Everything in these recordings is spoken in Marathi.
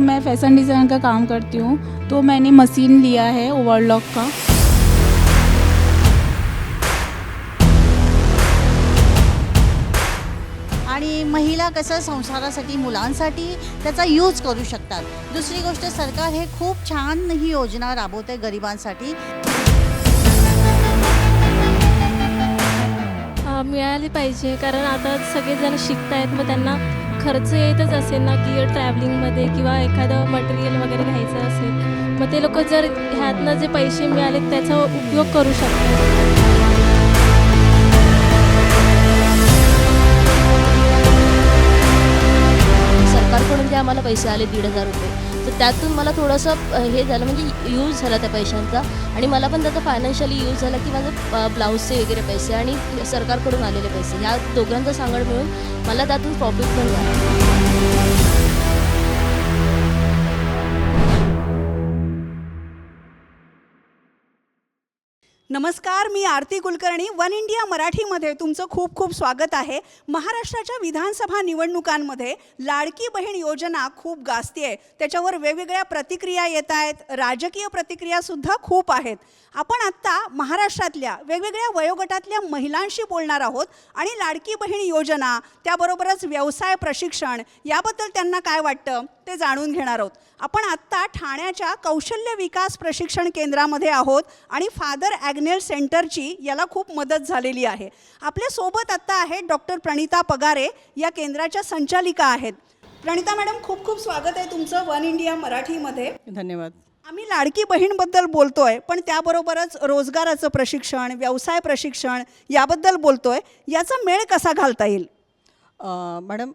मैं फैशन डिज़ाइन का काम करती हूँ तो मैंने मशीन लिया है ओवरलॉक का। आणि महिला कसं संसारासाठी मुलांसाठी त्याचा यूज करू शकतात. दुसरी गोष्ट सरकार हे खूप छान ही योजना राबवते गरिबांसाठी. मिळाली पाहिजे कारण आता सगळेजण शिकत आहेत मग त्यांना खर्च येतच असेल ना की ट्रॅव्हलिंगमध्ये किंवा एखादं मटेरियल वगैरे घ्यायचं असेल मग ते लोक जर ह्यातनं जे पैसे मिळाले त्याचा उपयोग करू शकतात. सरकारकडून जे आम्हाला पैसे आले दीड हजार रुपये? त्यातून मला थोडंसं हे झालं म्हणजे यूज झाला त्या पैशांचा. आणि मला पण त्याचा फायनान्शियली यूज झाला की माझं ब्लाऊजचे वगैरे पैसे आणि सरकारकडून आलेले पैसे. या दोघांचा सांगड मिळून मला त्यातून प्रॉफिट पण झाला. नमस्कार मी आरती कुलकर्णी वन इंडिया मराठीमध्ये तुमचं खूप खूप स्वागत आहे. महाराष्ट्राच्या विधानसभा निवडणुकांमध्ये लाडकी बहीण योजना खूप गाजती आहे त्याच्यावर वेगवेगळ्या प्रतिक्रिया येत आहेत. राजकीय प्रतिक्रियासुद्धा खूप आहेत. आपण आत्ता महाराष्ट्रातल्या वेगवेगळ्या वयोगटातल्या महिलांशी बोलणार आहोत आणि लाडकी बहीण योजना त्याबरोबरच व्यवसाय प्रशिक्षण याबद्दल त्यांना काय वाटतं ते जाणून घेणार आहोत. आपण आत्ता ठाण्याच्या कौशल्य विकास प्रशिक्षण केंद्रामध्ये आहोत आणि फादर ॲग्नेल सेंटरची याला खूप मदत झालेली आहे. आपल्यासोबत आत्ता आहेत डॉक्टर प्रणिता पगारे या केंद्राच्या संचालिका आहेत. प्रणिता मॅडम खूप खूप स्वागत आहे तुमचं वन इंडिया मराठीमध्ये. धन्यवाद. आम्ही लाडकी बहीणबद्दल बोलतो आहे पण त्याबरोबरच रोजगाराचं प्रशिक्षण व्यवसाय प्रशिक्षण याबद्दल बोलतो आहे याचा मेळ कसा घालता येईल? मॅडम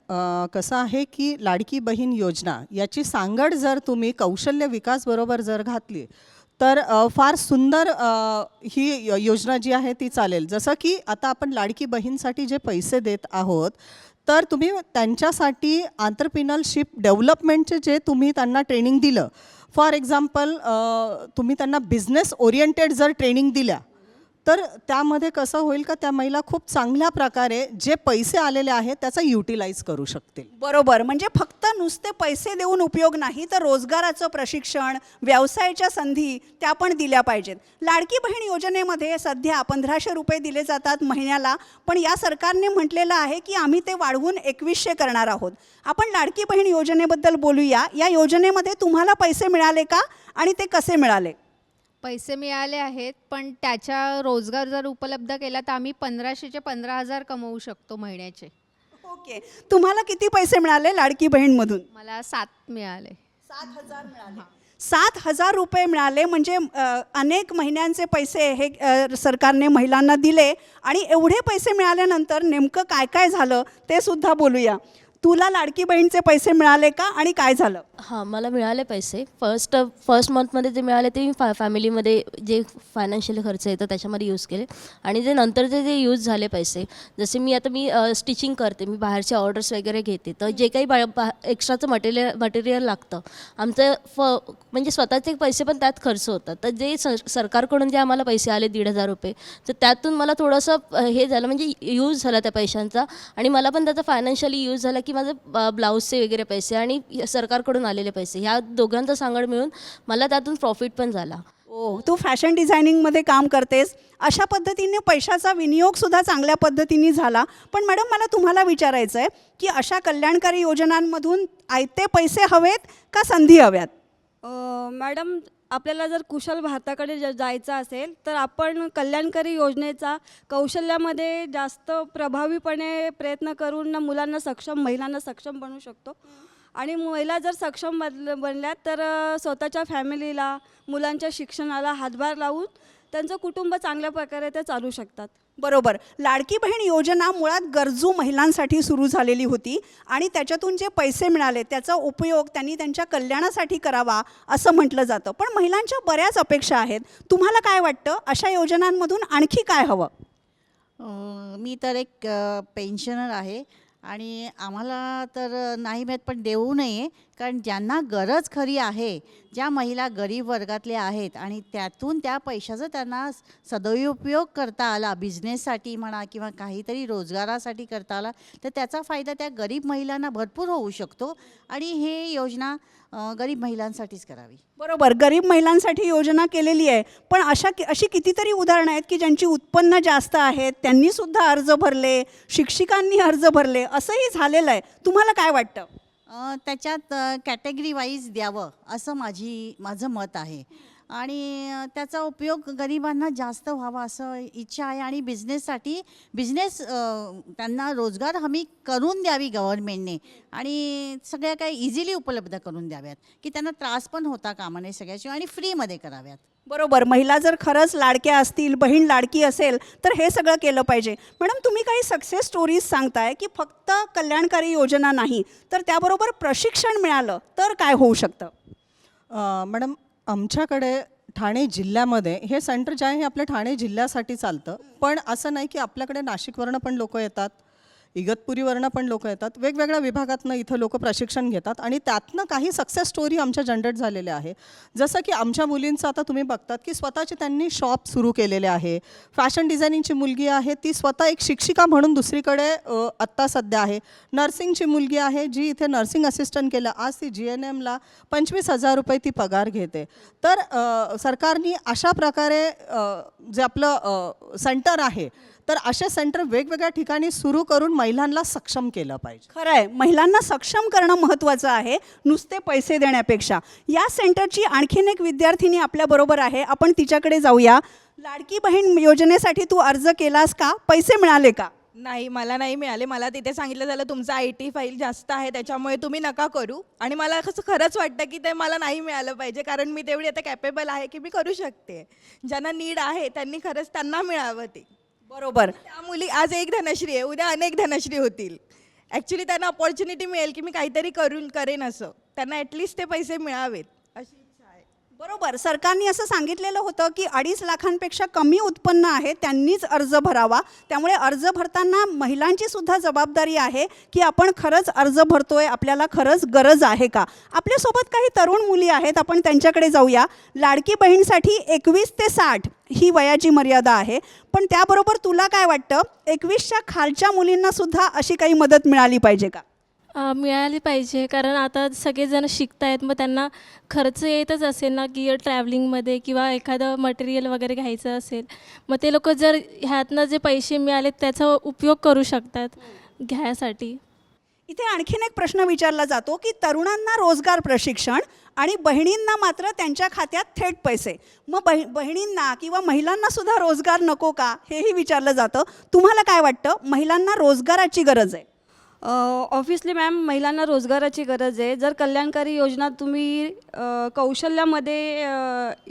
कसं आहे की लाडकी बहीण योजना याची सांगड जर तुम्ही कौशल्य विकास बरोबर जर घातली तर फार सुंदर ही योजना जी आहे ती चालेल. जसं की आता आपण लाडकी बहीणसाठी जे पैसे देत आहोत तर तुम्ही त्यांच्यासाठी आंतरप्रिनलशिप डेव्हलपमेंटचे जे तुम्ही त्यांना ट्रेनिंग दिलं फॉर एक्झाम्पल तुम्ही त्यांना बिझनेस ओरिएंटेड जर ट्रेनिंग दिल्या तर त्यामध्ये कसं होईल का त्या महिला खूप चांगल्या प्रकारे जे पैसे आलेले आहेत त्याचा युटिलाइज करू शकतील. बरोबर. म्हणजे फक्त नुसते पैसे देऊन उपयोग नाही तर रोजगाराचं प्रशिक्षण व्यवसायाच्या संधी त्या पण दिल्या पाहिजेत. लाडकी बहीण योजनेमध्ये सध्या पंधराशे रुपये दिले जातात महिन्याला पण या सरकारने म्हटलेलं आहे की आम्ही ते वाढवून एकवीसशे करणार आहोत. आपण लाडकी बहीण योजनेबद्दल बोलूया. या योजनेमध्ये तुम्हाला पैसे मिळाले का आणि ते कसे मिळाले? पैसे मिळाले आहेत पण त्याच्या रोजगार जर उपलब्ध केला तर आम्ही पंधराशेचे पंधरा हजार कमवू शकतो महिन्याचे. ओके. तुम्हाला किती पैसे मिळाले लाडकी बहीणमधून? मला सात मिळाले. सात हजार मिळाले. सात हजार रुपये मिळाले म्हणजे अ, अनेक महिन्यांचे पैसे हे अ, सरकारने महिलांना दिले आणि एवढे पैसे मिळाल्यानंतर नेमकं काय काय झालं ते सुद्धा बोलूया. तुला लाडकी बहीणचे पैसे मिळाले का आणि काय झालं? हां मला मिळाले पैसे. फर्स्ट फर्स्ट मंथमध्ये जे मिळाले ते मी फा फॅमिलीमध्ये जे फायनान्शियल खर्च येतं त्याच्यामध्ये यूज केले. आणि जे नंतरचे जे यूज झाले पैसे जसे मी आता मी uh, स्टिचिंग करते मी बाहेरचे ऑर्डर्स वगैरे घेते. तर जे काही बा बा एक्स्ट्राचं मटेरियल मटेरियल लागतं आमचं फ म्हणजे स्वतःचे पैसे पण त्यात खर्च होतात. तर जे स सरकारकडून जे आम्हाला पैसे आले दीड हजार रुपये तर त्यातून मला थोडंसं हे झालं म्हणजे यूज झाला त्या पैशांचा. आणि मला पण त्याचा फायनान्शियली यूज झाला की माझं ब्लाऊजचे वगैरे पैसे आणि सरकारकडून आलेले पैसे ह्या दोघांचं सांगड मिळून मला त्यातून प्रॉफिट पण झाला. ओ तू फॅशन डिझायनिंगमध्ये काम करतेस. अशा पद्धतीने पैशाचा विनियोग सुद्धा चांगल्या पद्धतीने झाला. पण मॅडम मला तुम्हाला विचारायचं आहे की अशा कल्याणकारी योजनांमधून आयते पैसे हवेत का संधी हव्यात? अ, मॅडम आपल्याला जर कुशल भारताकडे ज जायचं असेल तर आपण कल्याणकारी योजनेचा कौशल्यामध्ये जास्त प्रभावीपणे प्रयत्न करून मुलांना सक्षम महिलांना सक्षम बनवू शकतो. आणि महिला जर सक्षम बन बनल्या तर स्वतःच्या फॅमिलीला मुलांच्या शिक्षणाला हातभार लावून त्यांचं कुटुंब चांगल्या प्रकारे ते चालू शकतात. बरोबर. लाडकी बहीण योजना मुळात गरजू महिलांसाठी सुरू झालेली होती आणि त्याच्यातून जे पैसे मिळाले त्याचा उपयोग त्यांनी त्यांच्या कल्याणासाठी करावा असं म्हटलं जातं. पण महिलांच्या बऱ्याच अपेक्षा आहेत. तुम्हाला काय वाटतं? अशा योजनांमधून आणखी काय हवं? मी तर एक पेन्शनर आहे आणि आम्हाला तर नाही माहीत पण देऊ नये. कारण ज्यांना गरज खरी आहे ज्या महिला गरीब वर्गातल्या आहेत आणि त्यातून त्या पैशाचा त्यांना सदुपयोग करता आला बिझनेससाठी म्हणा किंवा काहीतरी रोजगारासाठी करता आला तर त्याचा फायदा त्या गरीब महिलांना भरपूर होऊ शकतो आणि हे योजना गरीब महिलांसाठीच करावी. बरोबर गरीब महिलांसाठी योजना केलेली आहे. पण अशा कि अशी कितीतरी उदाहरणं आहेत की ज्यांची उत्पन्न जास्त आहेत त्यांनीसुद्धा अर्ज भरले शिक्षिकांनी अर्ज भरले असंही झालेलं आहे. तुम्हाला काय वाटतं? त्याच्यात कॅटेगरी वाईज द्यावं असं माझी माझं मत आहे. आणि त्याचा उपयोग गरिबांना जास्त व्हावा असं इच्छा आहे आणि बिझनेससाठी बिझनेस त्यांना रोजगार हमी करून द्यावी गव्हर्नमेंटने आणि सगळ्या काही इझिली उपलब्ध करून द्याव्यात की त्यांना त्रास पण होता कामाने सगळ्याशिवाय आणि फ्रीमध्ये कराव्यात. बरोबर महिला जर खरंच लाडक्या असतील बहीण लाडकी असेल तर हे सगळं केलं पाहिजे. मॅडम तुम्ही काही सक्सेस स्टोरीज सांगताय की फक्त कल्याणकारी योजना नाही तर त्याबरोबर प्रशिक्षण मिळालं तर काय होऊ शकतं? मॅडम आमच्याकडे ठाणे जिल्ह्यामध्ये हे सेंटर जे आहे हे आपल्या ठाणे जिल्ह्यासाठी चालतं. पण असं नाही की आपल्याकडे नाशिकवरनं पण लोक येतात. इगतपुरीवरनं पण लोक येतात. वेगवेगळ्या विभागातनं इथं लोक प्रशिक्षण घेतात आणि त्यातनं काही सक्सेस स्टोरी आमच्या जनरेट झालेल्या आहे. जसं की आमच्या मुलींचं आता तुम्ही बघतात की स्वतःचे त्यांनी शॉप सुरू केलेले आहे. फॅशन डिझायनिंगची मुलगी आहे. ती स्वतः एक शिक्षिका म्हणून दुसरीकडे आत्ता सध्या आहे. नर्सिंगची मुलगी आहे जी इथे नर्सिंग असिस्टंट केलं. आज ती जी एन एमला पंचवीस हजार रुपये ती पगार घेते. तर सरकारनी अशा प्रकारे जे आपलं सेंटर आहे तर असे सेंटर वेगवेगळ्या ठिकाणी सुरू करून महिलांना सक्षम केलं पाहिजे. खरं आहे महिलांना सक्षम करणं महत्त्वाचं आहे नुसते पैसे देण्यापेक्षा. या सेंटरची आणखीन एक विद्यार्थिनी आपल्याबरोबर आहे. आपण तिच्याकडे जाऊया. लाडकी बहीण योजनेसाठी तू अर्ज केलास का? पैसे मिळाले का? नाही मला नाही मिळाले. मला तिथे सांगितलं झालं तुमचं आय टी फाईल जास्त आहे त्याच्यामुळे तुम्ही नका करू. आणि मला कसं खरंच वाटतं की ते मला नाही मिळालं पाहिजे कारण मी तेवढी आता कॅपेबल आहे की मी करू शकते. ज्यांना नीड आहे त्यांनी खरंच त्यांना मिळावं ते. बरोबर. त्या मुली आज एक धनश्री आहे उद्या अनेक धनश्री होतील. ॲक्च्युली त्यांना अपॉर्च्युनिटी मिळेल की मी काहीतरी करून करेन असं. त्यांना ॲटलिस्ट ते पैसे मिळावेत. बरोबर. सरकारने असं सांगितलेलं होतं की अडीच लाखांपेक्षा कमी उत्पन्न आहे त्यांनीच अर्ज भरावा. त्यामुळे अर्ज भरताना महिलांची सुद्धा जबाबदारी आहे की आपण खरंच अर्ज भरतोय आपल्याला खरंच गरज आहे का? आपल्यासोबत काही तरुण मुली आहेत आपण त्यांच्याकडे जाऊया. लाडकी बहीणसाठी एकवीस ते साठ ही वयाची मर्यादा आहे. पण त्याबरोबर तुला काय वाटतं? एकवीसच्या खालच्या मुलींना सुद्धा अशी काही मदत मिळाली पाहिजे का? अ, मिळाली पाहिजे. कारण आता सगळेजण शिकत आहेत मग त्यांना खर्च येतच असेल ना की ट्रॅव्हलिंगमध्ये किंवा एखादं मटेरियल वगैरे घ्यायचं असेल मग ते लोक जर ह्यातनं जे पैसे मिळाले त्याचा उपयोग करू शकतात घ्यायसाठी. इथे आणखीन एक प्रश्न विचारला जातो की तरुणांना रोजगार प्रशिक्षण आणि बहिणींना मात्र त्यांच्या खात्यात थेट पैसे. मग बहि बहिणींना किंवा महिलांना सुद्धा रोजगार नको का? हेही विचारलं जातं. तुम्हाला काय वाटतं? महिलांना रोजगाराची गरज आहे. ऑफिसली मॅम महिलांना रोजगाराची गरज आहे. जर कल्याणकारी योजना तुम्ही अ, कौशल्यामध्ये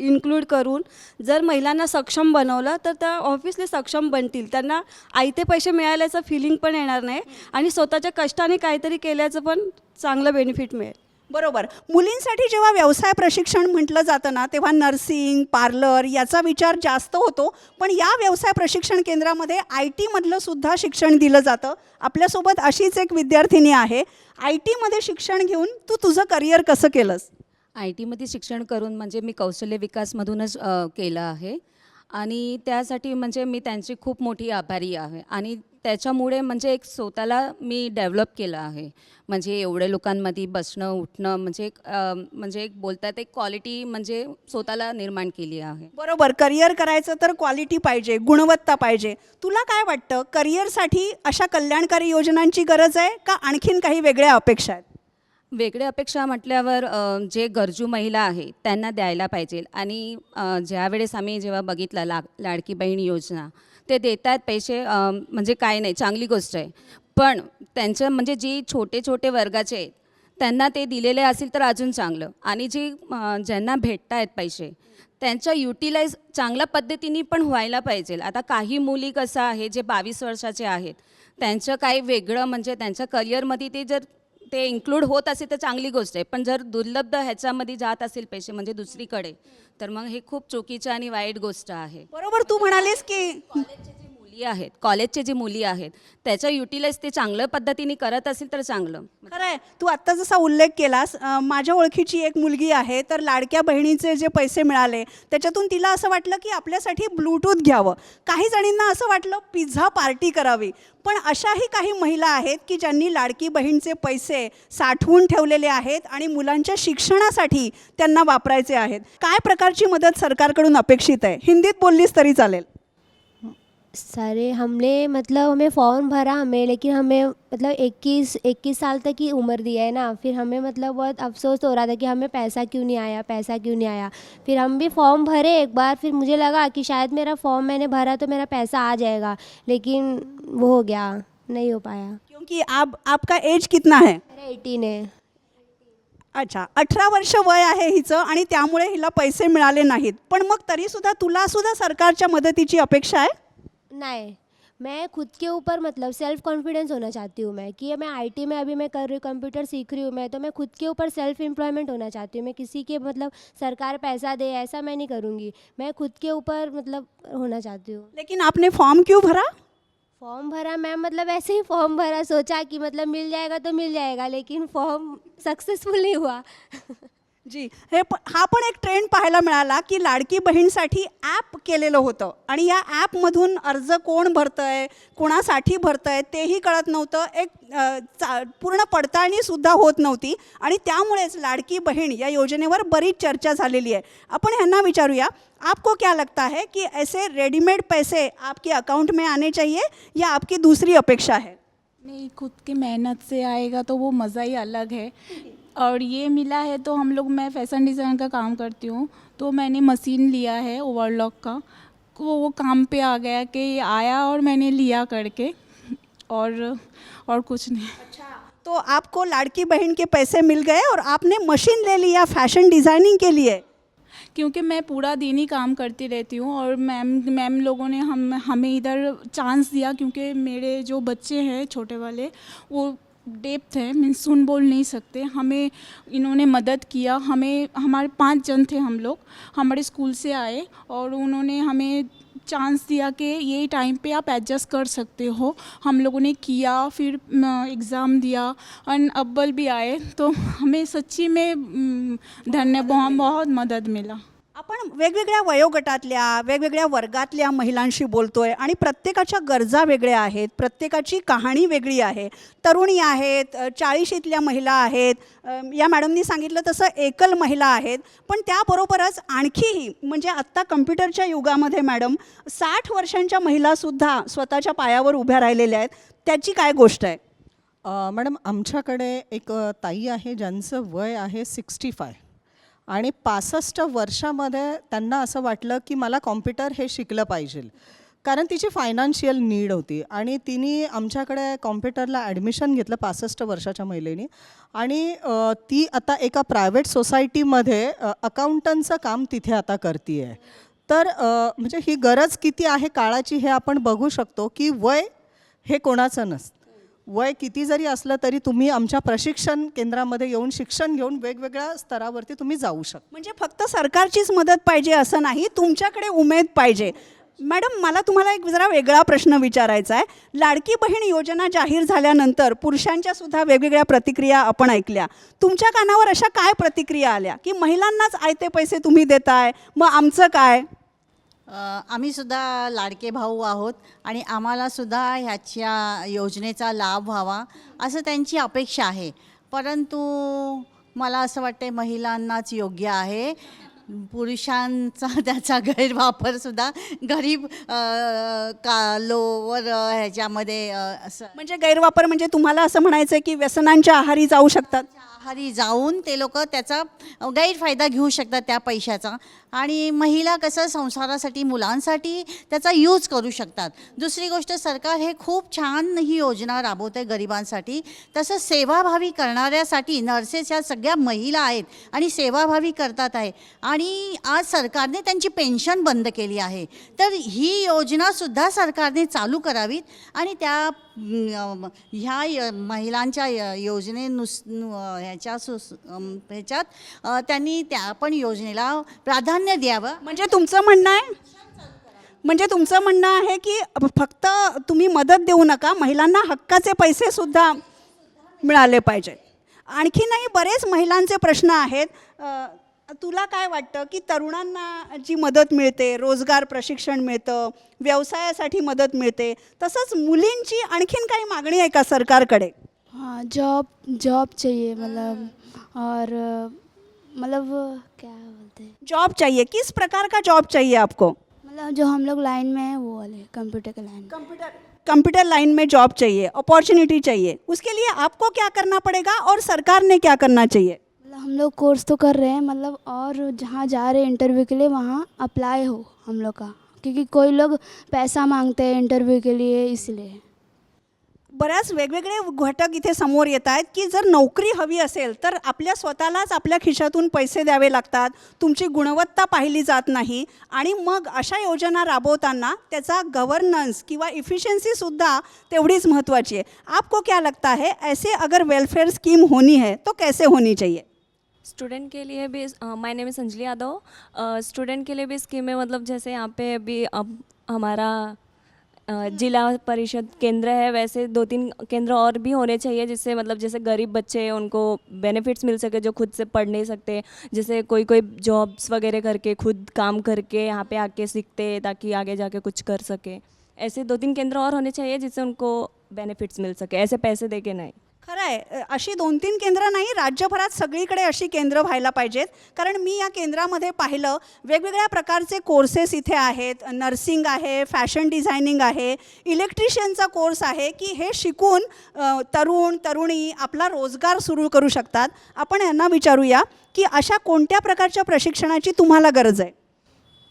इन्क्लूड करून जर महिलांना सक्षम बनवलं तर त्या ऑफिसली सक्षम बनतील. त्यांना आयते पैसे मिळाल्याचं फिलिंग पण येणार नाही. आणि स्वतःच्या कष्टाने काहीतरी केल्याचं पण चांगलं बेनिफिट मिळेल. बरोबर. मुलींसाठी जेव्हा व्यवसाय प्रशिक्षण म्हटलं जातं ना तेव्हा नर्सिंग पार्लर याचा विचार जास्त होतो. पण या व्यवसाय प्रशिक्षण केंद्रामध्ये आय टीमधलं सुद्धा शिक्षण दिलं जातं. आपल्यासोबत अशीच एक विद्यार्थिनी आहे. आय टीमध्ये शिक्षण घेऊन तू तुझं करिअर कसं केलंस? आय टीमध्ये शिक्षण करून म्हणजे मी कौशल्य विकासमधूनच केलं आहे. आणि त्यासाठी म्हणजे मी त्यांची खूप मोठी आभारी आहे. आणि त्याच्यामुळे म्हणजे एक स्वतःला मी डेव्हलप केलं आहे. म्हणजे एवढ्या लोकांमध्ये बसणं उठणं म्हणजे एक म्हणजे एक बोलतात एक क्वालिटी म्हणजे स्वतःला निर्माण केली आहे. बरोबर करिअर करायचं तर क्वालिटी पाहिजे गुणवत्ता पाहिजे. तुला काय वाटतं करिअरसाठी अशा कल्याणकारी योजनांची गरज आहे का आणखीन काही वेगळ्या अपेक्षा आहेत? वेगळ्या अपेक्षा म्हटल्यावर अ, जे गरजू महिला आहे त्यांना द्यायला पाहिजे. आणि अ, ज्यावेळेस आम्ही जेव्हा बघितलं ला लाडकी बहीण योजना ते देत आहेत पैसे अ, म्हणजे काय नाही चांगली गोष्ट आहे. पण त्यांचं म्हणजे जी छोटे छोटे वर्गाचे आहेत त्यांना ते दिलेले असेल तर अजून चांगलं. आणि जी अ, ज्यांना भेटत आहेत पैसे त्यांच्या युटिलाइज चांगल्या पद्धतीने पण व्हायला पाहिजे. आता काही मुली कसं आहे जे बावीस वर्षाचे आहेत त्यांचं काही वेगळं म्हणजे त्यांच्या करिअरमध्ये ते जर ते इन्क्लूड होत असेल तर चांगली गोष्ट आहे. पण जर दुर्लब्ध ह्याच्यामध्ये जात असेल पैसे म्हणजे दुसरीकडे तर मग हे खूप चुकीचं आणि वाईट गोष्ट आहे. बरोबर तू म्हणालीस की मुली आहेत कॉलेजचे जे मुली आहेत त्याच्या युटिलाइज ते चांगल्या पद्धतीने करत असेल तर चांगलं. खरं आहे तू आत्ता जसा उल्लेख केलास अं, माझ्या ओळखीची एक मुलगी आहे तर लाडक्या बहिणीचे जे पैसे मिळाले त्याच्यातून तिला असं वाटलं की आपल्यासाठी ब्लूटूथ घ्यावं. काही जणींना असं वाटलं पिझ्झा पार्टी करावी. पण अशाही काही महिला आहेत की ज्यांनी लाडकी बहीणचे पैसे साठवून ठेवलेले आहेत आणि मुलांच्या शिक्षणासाठी त्यांना वापरायचे आहेत. काय प्रकारची मदत सरकारकडून अपेक्षित आहे? हिंदीत बोललीस तरी चालेल. सारे हमने मतलब हमें फॉर्म भरा हमें लेकिन हमें मतलब 21 21 साल तक की उम्र दी है ना। फिर हमें मतलब बहुत अफसोस हो रहा था कि हमें पैसा क्यों नहीं आया पैसा क्यों नहीं आया। फिर हम भी फॉर्म भरे एक बार फिर मुझे लगा कि शायद मेरा फॉर्म मैंने भरा तो मेरा पैसा आ जाएगा लेकिन वो हो गया नहीं हो पाया। क्योंकि आप आपका एज कितना है? मेरा एटीन है। अच्छा अठरा वर्ष वय आहे हिचं आणि त्यामुळे हिला पैसे मिळाले नाहीत. पण मग तरीसुद्धा तुला सुद्धा सरकारच्या मदतीची अपेक्षा आहे? नहीं मैं खुद के ऊपर मतलब सेल्फ कॉन्फिडेंस होना चाहती हूँ मैं कि मैं आईटी में अभी मैं कर रही हूँ कंप्यूटर सीख रही हूँ मैं तो मैं खुद के ऊपर सेल्फ एम्प्लॉयमेंट होना चाहती हूँ। मैं किसी के मतलब सरकार पैसा दे ऐसा मैं नहीं करूँगी। मैं खुद के ऊपर मतलब होना चाहती हूँ। लेकिन आपने फॉर्म क्यों भरा? फॉर्म भरा मैम मतलब ऐसे ही फॉर्म भरा सोचा कि मतलब मिल जाएगा तो मिल जाएगा लेकिन फॉर्म सक्सेसफुल नहीं हुआ। जी. हे प हा पण एक ट्रेंड पाहायला मिळाला की लाडकी बहीणसाठी ॲप केलेलं होतं. आणि या ॲपमधून अर्ज कोण भरतं आहे कोणासाठी भरतं आहे तेही कळत नव्हतं. एक चा पूर्ण पडताळणीसुद्धा होत नव्हती. आणि त्यामुळेच लाडकी बहीण या योजनेवर बरीच चर्चा झालेली आहे. आपण ह्यांना विचारूया आपको क्या लगता है कि ऐसे रेडीमेड पैसे आपके अकाउंट में आने चाहिए या आपकी दूसरी अपेक्षा है? नहीं खुद की मेहनत से आएगा तो वो मज़ा ही अलग है. और ये मिला है तो हम लोग मैं फ़ैशन डिज़ाइन का काम करती हूँ तो मैंने मशीन लिया है ओवरलॉक का। वो वो काम पे आ गया कि आया और मैंने लिया करके और और कुछ नहीं। अच्छा तो आपको लाड़की बहन के पैसे मिल गए और आपने मशीन ले लिया फ़ैशन डिज़ाइनिंग के लिए? क्योंकि मैं पूरा दिन ही काम करती रहती हूँ और मैम मैम लोगों ने हम हमें इधर चांस दिया क्योंकि मेरे जो बच्चे हैं छोटे वाले वो डेप्थ है मीन सुन बोल नहीं सकते। हमें इन्होंने मदद किया हमें हमारे पाँच जन थे हम लोग हमारे स्कूल से आए और उन्होंने हमें चांस दिया कि यही टाइम पे आप एडजस्ट कर सकते हो। हम लोगों ने किया फिर एग्ज़ाम दिया और अव्वल भी आए। तो हमें सच्ची में म, धन्य बहुत बहुत मदद मिला। आपण वेगवेगळ्या वयोगटातल्या वेगवेगळ्या वर्गातल्या महिलांशी बोलतोय आणि प्रत्येकाच्या गरजा वेगळ्या आहेत प्रत्येकाची कहाणी वेगळी आहे. तरुणी आहेत चाळीशीतल्या महिला आहेत या मॅडमनी सांगितलं तसं एकल महिला आहेत पण त्याबरोबरच आणखीही म्हणजे आत्ता कम्प्युटरच्या युगामध्ये मॅडम साठ वर्षांच्या महिलासुद्धा स्वतःच्या पायावर उभ्या राहिलेल्या आहेत. त्याची काय गोष्ट आहे? मॅडम आमच्याकडे एक ताई आहे ज्यांचं वय आहे सिक्स्टी फाय. आणि पासष्ट वर्षामध्ये त्यांना असं वाटलं की मला कॉम्प्युटर हे शिकलं पाहिजे. कारण तिची फायनान्शियल नीड होती आणि तिने आमच्याकडे कॉम्प्युटरला ॲडमिशन घेतलं पासष्ट वर्षाच्या महिलेने. आणि ती आता एका प्रायव्हेट सोसायटीमध्ये अकाउंटंटचं काम तिथे आता करते आहे तर म्हणजे ही गरज किती आहे काळाची हे आपण बघू शकतो की वय हे कोणाचं नसतं. वय किती जरी असलं तरी तुम्ही आमच्या प्रशिक्षण केंद्रामध्ये येऊन शिक्षण घेऊन वेगवेगळ्या स्तरावरती तुम्ही जाऊ शकता. म्हणजे फक्त सरकारचीच मदत पाहिजे असं नाही तुमच्याकडे उमेद पाहिजे. मॅडम मला तुम्हाला एक जरा वेगळा प्रश्न विचारायचा आहे. लाडकी बहीण योजना जाहीर झाल्यानंतर पुरुषांच्या सुद्धा वेगवेगळ्या प्रतिक्रिया आपण ऐकल्या. तुमच्या कानावर अशा काय प्रतिक्रिया आल्या? की महिलांनाच आयते पैसे तुम्ही देताय? मग आमचं काय? अ, आम्ही सुद्धा लाडके भाऊ आहोत आणि आम्हाला सुद्धा ह्याच्या योजनेचा लाभ व्हावा असं त्यांची अपेक्षा आहे. परंतु मला असं वाटते महिलांनाच योग्य आहे. पुरुषांचा त्याचा गैरवापरसुद्धा गरीब का लोवर ह्याच्यामध्ये असं म्हणजे गैरवापर म्हणजे तुम्हाला असं म्हणायचं आहे की व्यसनांच्या आहारी जाऊ शकतात? आहारी जाऊन ते लोक त्याचा गैरफायदा घेऊ शकतात त्या पैशाचा. आणि महिला कसं संसारासाठी मुलांसाठी त्याचा यूज करू शकतात. दुसरी गोष्ट सरकार हे खूप छान ही योजना राबवतं आहे गरिबांसाठी. तसं सेवाभावी करणाऱ्यासाठी नर्सेस ह्या सगळ्या महिला आहेत आणि सेवाभावी करतात आहे. आणि आज सरकारने त्यांची पेन्शन बंद केली आहे. तर ही योजनासुद्धा सरकारने चालू करावीत आणि त्या ह्या य- महिलांच्या य- योजनेनुस ह्याच्या सु ह्याच्यात त्यांनी त्या पण योजनेला प्राधान्य द्यावं. म्हणजे तुमचं म्हणणं आहे म्हणजे तुमचं म्हणणं आहे की फक्त तुम्ही मदत देऊ नका महिलांना हक्काचे पैसे सुद्धा मिळाले पाहिजेत आणखीनही बरेच महिलांचे प्रश्न आहेत. तुला काय वाटतं की तरुणांना जी मदत मिळते रोजगार प्रशिक्षण मिळतं व्यवसायासाठी मदत मिळते तसंच मुलींची आणखीन काही मागणी आहे का सरकारकडे? हाँ जॉब जॉब चाहिए मतलब और मतलब क्या बोलते हैं? जॉब चाहिए। किस प्रकार का जॉब चाहिए आपको? मतलब जो हम लोग लाइन में है वो वाले कंप्यूटर के लाइन कंप्यूटर कंप्यूटर लाइन में जॉब चाहिए अपॉर्चुनिटी चाहिए। उसके लिए आपको क्या करना पड़ेगा और सरकार ने क्या करना चाहिए? मतलब हम लोग कोर्स तो कर रहे हैं मतलब और जहाँ जा रहे हैं इंटरव्यू के लिए वहाँ अप्लाई हो हम लोग का। क्योंकि कोई लोग पैसा मांगते हैं इंटरव्यू के लिए इसलिए। बऱ्याच वेगवेगळे घटक इथे समोर येत आहेत की जर नोकरी हवी असेल तर आपल्या स्वतःलाच आपल्या खिशातून पैसे द्यावे लागतात तुमची गुणवत्ता पाहिली जात नाही आणि मग अशा योजना राबवताना त्याचा गव्हर्नन्स किंवा इफिशियन्सीसुद्धा तेवढीच महत्त्वाची आहे. आपको क्या लगता है ऐसे अगर वेलफेयर स्कीम होनी है तो कैसे होनी चाहिए? स्टूडेंट के लिए भी my name Sanjali Yadav. Student के लिए भी स्कीम है मतलब जैसे यहाँ पे अभी अब हमारा जिला परिषद केंद्र है, वैसे दो तीन केंद्र और भी होने चाहिए जिससे मतलब जैसे गरीब बच्चे उनको बेनिफिट्स मिल सके जो खुद से पढ़ नहीं सकते। जैसे कोई कोई जॉब्स वगैरह करके, खुद काम करके यहाँ पे आके सीखते ताकि आगे जाके कुछ कर सके। ऐसे दो तीन केंद्र और होने चाहिए जिससे उनको बेनिफिट्स मिल सके। ऐसे पैसे दे के नहीं। खरं आहे अशी दोन तीन केंद्रं नाही राज्यभरात सगळीकडे अशी केंद्र व्हायला पाहिजेत. कारण मी या केंद्रामध्ये पाहिलं वेगवेगळ्या प्रकारचे कोर्सेस इथे आहेत. नर्सिंग आहे फॅशन डिझायनिंग आहे. इलेक्ट्रिशियनचा कोर्स आहे की हे शिकून तरुण तरुणी आपला रोजगार सुरू करू शकतात. आपण यांना विचारूया की अशा कोणत्या प्रकारच्या प्रशिक्षणाची तुम्हाला गरज आहे?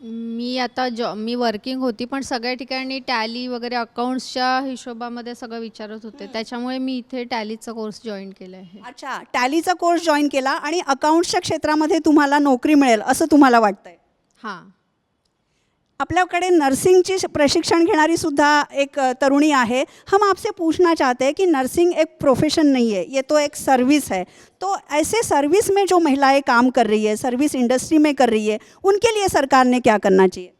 मी आता जॉ मी वर्किंग होती पण सगळ्या ठिकाणी टॅली वगैरे अकाउंट्सच्या हिशोबामध्ये सगळं विचारत होते. त्याच्यामुळे मी इथे टॅलीचा कोर्स जॉईन केला आहे. अच्छा टॅलीचा कोर्स जॉईन केला आणि अकाउंट्सच्या क्षेत्रामध्ये तुम्हाला नोकरी मिळेल असं तुम्हाला वाटतंय? हां. आपल्याकडे नर्सिंगची श- प्रशिक्षण घेणारी सुद्धा एक तरुणी है हम आपसे पूछना चाहते हैं कि नर्सिंग एक प्रोफेशन नहीं है ये तो एक सर्विस है. तो ऐसे सर्विस में जो महिलाएँ काम कर रही है सर्विस इंडस्ट्री में कर रही है उनके लिए सरकार ने क्या करना चाहिए?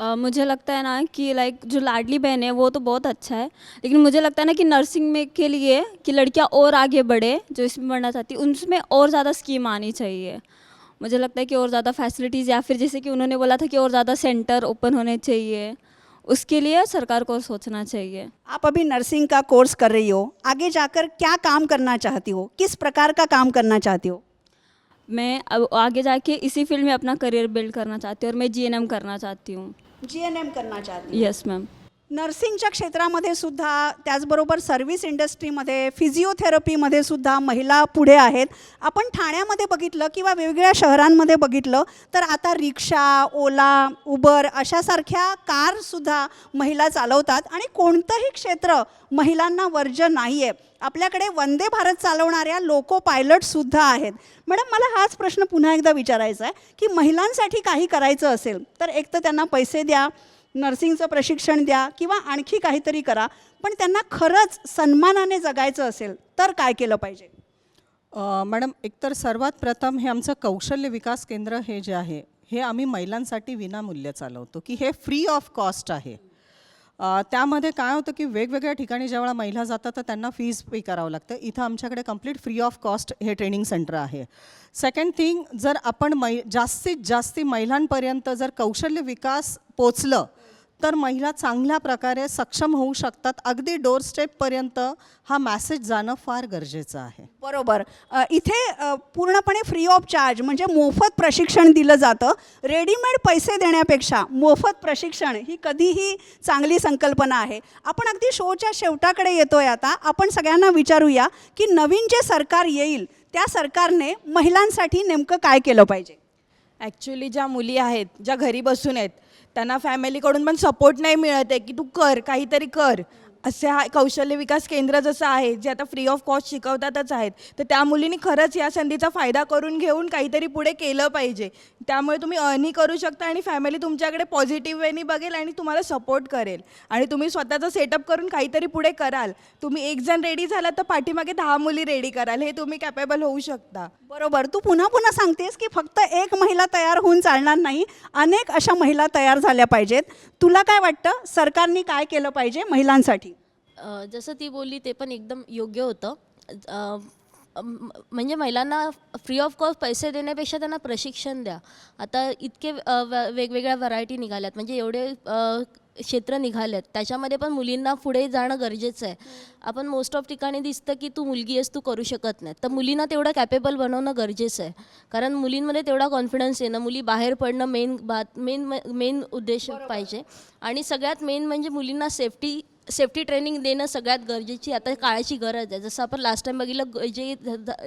अ, मुझे लगता है ना कि लाइक जो लाडली बहन है वो तो बहुत अच्छा है. लेकिन मुझे लगता है ना कि नर्सिंग में के लिए कि लड़कियाँ और आगे बढ़े जो इसमें बढ़ना चाहती उनमें और ज़्यादा स्कीम आनी चाहिए. मुझे लगता है कि और ज़्यादा फैसिलिटीज़ या फिर जैसे कि उन्होंने बोला था कि और ज़्यादा सेंटर ओपन होने चाहिए। उसके लिए सरकार को सोचना चाहिए। आप अभी नर्सिंग का कोर्स कर रही हो आगे जाकर क्या काम करना चाहती हो? किस प्रकार का काम करना चाहती हो? मैं अब आगे जाके इसी फ़ील्ड में अपना करियर बिल्ड करना चाहती हूँ और मैं जीएनएम करना चाहती हूँ। जी करना चाहती हो. यस मैम नर्सिंगच्या क्षेत्रामध्ये सुद्धा त्याचबरोबर सर्व्हिस इंडस्ट्रीमध्ये फिजिओथेरपीमध्ये सुद्धा महिला पुढे आहेत. आपण ठाण्यामध्ये बघितलं किंवा वेगवेगळ्या शहरांमध्ये बघितलं तर आता रिक्षा ओला उबर अशासारख्या कारसुद्धा महिला चालवतात आणि कोणतंही क्षेत्र महिलांना वर्ज्य नाही आहे आपल्याकडे वंदे भारत चालवणाऱ्या लोको पायलटसुद्धा आहेत. मॅडम मला हाच प्रश्न पुन्हा एकदा विचारायचा आहे की महिलांसाठी काही करायचं असेल तर एक तर त्यांना पैसे द्या नर्सिंगचं प्रशिक्षण द्या किंवा आणखी काहीतरी करा पण त्यांना खरंच सन्मानाने जगायचं असेल तर काय केलं पाहिजे? मॅडम एकतर सर्वात प्रथम हे आमचं कौशल्य विकास केंद्र हे जे आहे हे आम्ही महिलांसाठी विनामूल्य चालवतो की हे फ्री ऑफ कॉस्ट आहे. त्यामध्ये काय होतं की वेगवेगळ्या ठिकाणी ज्यावेळा महिला जातात तर त्यांना फीज पे करावं लागतं. इथं आमच्याकडे कंप्लीट फ्री ऑफ कॉस्ट हे ट्रेनिंग सेंटर आहे. सेकंड थिंग जर आपण मै जास्तीत जास्ती महिलांपर्यंत जर कौशल्य विकास पोचलं तर महिला चांगल्या प्रकारे सक्षम होऊ शकतात. अगदी डोर स्टेपपर्यंत हा मॅसेज जाणं फार गरजेचं आहे. बरोबर. अ, इथे अ, पूर्णपणे फ्री ऑफ चार्ज म्हणजे मोफत प्रशिक्षण दिलं जातं. रेडीमेड पैसे देण्यापेक्षा मोफत प्रशिक्षण ही कधीही चांगली संकल्पना आहे. आपण अगदी शोच्या शेवटाकडे येतोय आता. आपण सगळ्यांना विचारूया की नवीन जे सरकार येईल त्या सरकारने महिलांसाठी नेमकं काय केलं पाहिजे? ॲक्च्युली ज्या मुली आहेत ज्या घरी बसून आहेत त्यांना फॅमिलीकडून पण सपोर्ट नाही मिळत आहे की तू कर काहीतरी कर. असे हा कौशल्य विकास केंद्र जसं आहे जे आता फ्री ऑफ कॉस्ट शिकवतातच आहेत तर त्या मुलींनी खरंच या संधीचा फायदा करून घेऊन काहीतरी पुढे केलं पाहिजे. त्यामुळे तुम्ही अर्निंग करू शकता आणि फॅमिली तुमच्याकडे पॉझिटिव्ह वेनी बघेल आणि तुम्हाला सपोर्ट करेल. आणि तुम्ही स्वतःचं सेटअप करून काहीतरी पुढे कराल. तुम्ही एक जण रेडी झाला तर पाठीमागे दहा मुली रेडी कराल हे तुम्ही कॅपेबल होऊ शकता. बरोबर. तू पुन्हा पुन्हा सांगतेस की फक्त एक महिला तयार होऊन चालणार नाही अनेक अशा महिला तयार झाल्या पाहिजेत. तुला काय वाटतं? सरकारने काय केलं पाहिजे महिलांसाठी? जसं ती बोलली ते पण एकदम योग्य होतं. म्हणजे महिलांना फ्री ऑफ कॉस्ट पैसे देण्यापेक्षा त्यांना प्रशिक्षण द्या. आता इतके वेगवेगळ्या व्हरायटी निघाल्यात. म्हणजे एवढे क्षेत्र निघालेत. त्याच्यामध्ये पण मुलींना पुढे जाणं गरजेचं आहे. आपण मोस्ट ऑफ ठिकाणी दिसतं की तू मुलगी आहेस तू करू शकत नाही. तर मुलींना तेवढं कॅपेबल बनवणं गरजेचं आहे. कारण मुलींमध्ये तेवढा कॉन्फिडन्स येणं मुली बाहेर पडणं मेन बात मेन मेन उद्देश पाहिजे. आणि सगळ्यात मेन म्हणजे मुलींना सेफ्टी सेफ्टी ट्रेनिंग देणं सगळ्यात गरजेची आता काळाची गरज आहे. जसं आपण लास्ट टाइम बघितलं जे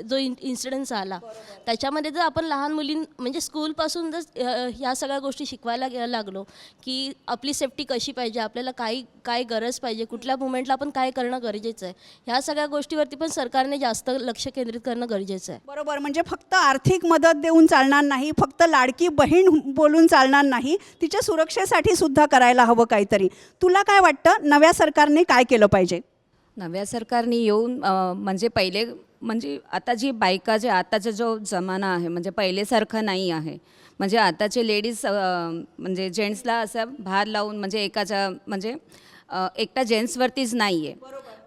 जो इन इन्सिडन्स आला त्याच्यामध्ये जर आपण लहान मुलीं म्हणजे स्कूलपासून जर ह्या सगळ्या गोष्टी शिकवायला लागलो की आपली सेफ्टी कशी पाहिजे आपल्याला काय काय गरज पाहिजे कुठल्या मुमेंटला आपण काय करणं गरजेचं आहे ह्या सगळ्या गोष्टीवरती पण सरकारने जास्त लक्ष केंद्रित करणं गरजेचं आहे. बरोबर म्हणजे फक्त आर्थिक मदत देऊन चालणार नाही फक्त लाडकी बहीण बोलून चालणार नाही तिच्या सुरक्षेसाठी सुद्धा करायला हवं काहीतरी. तुला काय वाटतं नव्या सरकारने काय केलं पाहिजे? नव्या सरकारने येऊन म्हणजे पहिले म्हणजे आता जी बायका जे आताचा जो जमाना आहे म्हणजे पहिलेसारखं नाही आहे. म्हणजे आताचे लेडीज म्हणजे जेंट्सला असं भार लावून म्हणजे एकाच्या म्हणजे एकटा जेंट्सवरतीच नाही आहे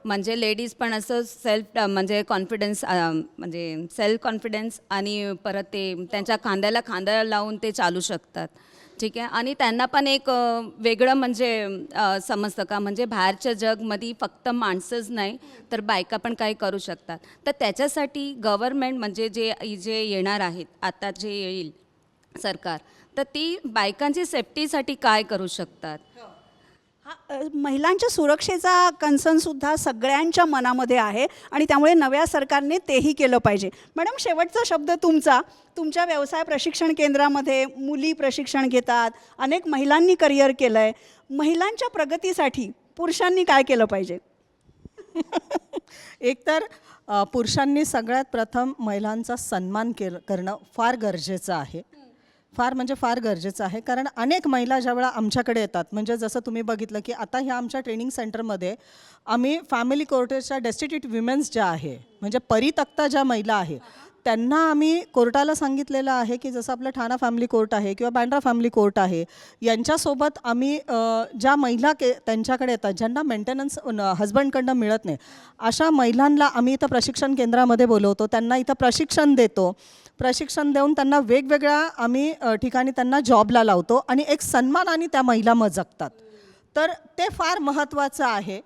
म्हणजे लेडीज पण असं सेल्फ म्हणजे कॉन्फिडन्स म्हणजे सेल्फ कॉन्फिडन्स आणि परत ते त्यांच्या खांद्याला खांदा लावून ते चालू शकतात. ठीक आहे. आणि त्यांना पण एक वेगळं म्हणजे समजतं का? म्हणजे बाहेरच्या जगमध्ये फक्त माणसंच नाही तर बायका पण काही करू शकतात. तर त्याच्यासाठी गव्हर्मेंट म्हणजे जे जे येणार आहेत आता जे येईल सरकार तर ती बायकांची सेफ्टीसाठी काय करू शकतात? हो. हा महिलांच्या सुरक्षेचा कन्सर्नसुद्धा सगळ्यांच्या मनामध्ये आहे आणि त्यामुळे नव्या सरकारने तेही केलं पाहिजे. मॅडम शेवटचा शब्द तुमचा. तुमच्या व्यवसाय प्रशिक्षण केंद्रामध्ये मुली प्रशिक्षण घेतात अनेक महिलांनी करिअर केलं आहे महिलांच्या प्रगतीसाठी पुरुषांनी काय केलं पाहिजे? एकतर पुरुषांनी सगळ्यात प्रथम महिलांचा सन्मान केलं करणं फार गरजेचं आहे. फार म्हणजे फार गरजेचं आहे. कारण अनेक महिला ज्यावेळा आमच्याकडे येतात म्हणजे जसं तुम्ही बघितलं की आता ह्या आमच्या ट्रेनिंग सेंटरमध्ये आम्ही फॅमिली कोर्टेजच्या डेस्टिट्यूट विमेन्स ज्या आहे म्हणजे परितक्ता ज्या महिला आहे त्यांना आम्ही कोर्टाला सांगितलेलं आहे की जसं आपलं ठाणा फॅमिली कोर्ट आहे किंवा बँड्रा फॅमिली कोर्ट आहे यांच्यासोबत आम्ही ज्या महिला के त्यांच्याकडे येतात ज्यांना मेंटेनन्स हजबंडकडनं मिळत नाही अशा महिलांना आम्ही इथं प्रशिक्षण केंद्रामध्ये बोलवतो त्यांना इथं प्रशिक्षण देतो प्रशिक्षण देऊन त्यांना वेगवेगळ्या आम्ही ठिकाणी त्यांना जॉबला लावतो आणि एक सन्मानाने त्या महिला मग जगतात तर ते फार महत्त्वाचं आहे.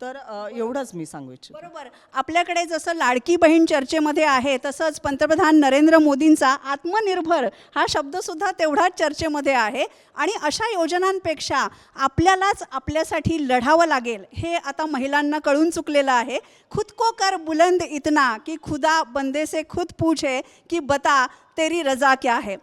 तर एवढंच मी सांगू इच्छितो. बरोबर. आपल्याकडे जसं लाडकी बहीण चर्चेमध्ये आहे तसंच पंतप्रधान नरेंद्र मोदींचा आत्मनिर्भर हा शब्दसुद्धा तेवढाच चर्चेमध्ये आहे. आणि अशा योजनांपेक्षा आपल्यालाच आपल्यासाठी लढावं लागेल हे आता महिलांना कळून चुकलेलं आहे. खुद को कर बुलंद इतना की खुदा बंदे से खुद पूछे की बता तेरी रजा क्या है.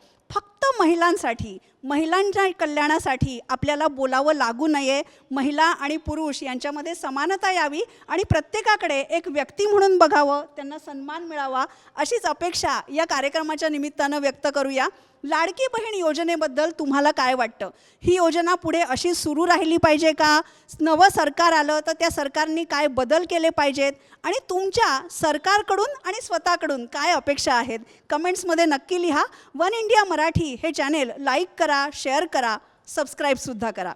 फक्त महिलांसाठी महिलांच्या कल्याणासाठी आपल्याला बोलावं लागू नये. महिला आणि पुरुष यांच्यामध्ये समानता यावी आणि प्रत्येकाकडे एक व्यक्ती म्हणून बघावं त्यांना सन्मान मिळावा अशीच अपेक्षा या कार्यक्रमाच्या निमित्तानं व्यक्त करूया. लाडकी बहीण योजनेबद्दल तुम्हाला काय वाटतं? ही योजना पुढे अशी सुरू राहिली पाहिजे का? नवं सरकार आलं तर त्या सरकारने काय बदल केले पाहिजेत? आणि तुमच्या सरकारकडून आणि स्वतःकडून काय अपेक्षा आहेत? कमेंट्समध्ये नक्की लिहा. वन इंडिया मराठी हे चॅनेल लाईक करा शेअर करा सबस्क्राईबसुद्धा करा.